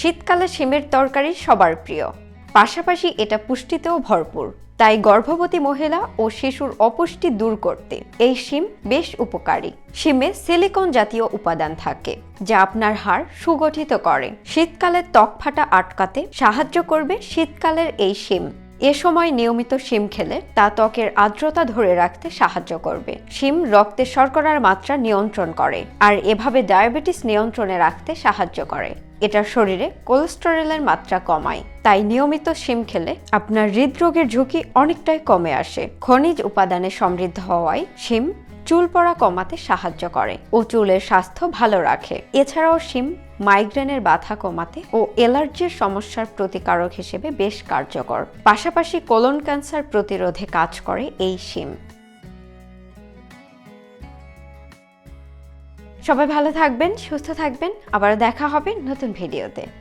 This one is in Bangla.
শীতকালে শিমের তরকারি সবার প্রিয়। পাশাপাশি এটা পুষ্টিতেও ভরপুর। তাই গর্ভবতী মহিলা ও শিশুর অপুষ্টি দূর করতে এই শিম বেশ উপকারী। শিমে সিলিকন জাতীয় উপাদান থাকে, যা আপনার হাড় সুগঠিত করে। শীতকালে ত্বক ফাটা আটকাতে সাহায্য করবে শীতকালের এই শিম। এ সময় নিয়মিত শিম খেলে তা ত্বকের আর্দ্রতা ধরে রাখতে সাহায্য করবে। শিম রক্তে শর্করার মাত্রা নিয়ন্ত্রণ করে আর এভাবে ডায়াবেটিস নিয়ন্ত্রণে রাখতে সাহায্য করে। এটা শরীরে কোলেস্টেরলের মাত্রা কমায়। তাই নিয়মিত শিম খেলে আপনার হৃদরোগের ঝুঁকি অনেকটাই কমে আসে। খনিজ উপাদানে সমৃদ্ধ হওয়ায় শিম চুল পড়া কমাতে সাহায্য করে ও চুলের স্বাস্থ্য ভালো রাখে। এছাড়াও শিম মাইগ্রেনের বাধা কমাতে ও অ্যালার্জির সমস্যার প্রতিকারক হিসেবে বেশ কার্যকর। পাশাপাশি কোলন ক্যান্সার প্রতিরোধে কাজ করে এই শিম। সবাই ভালো থাকবেন, সুস্থ থাকবেন। আবার দেখা হবে নতুন ভিডিওতে।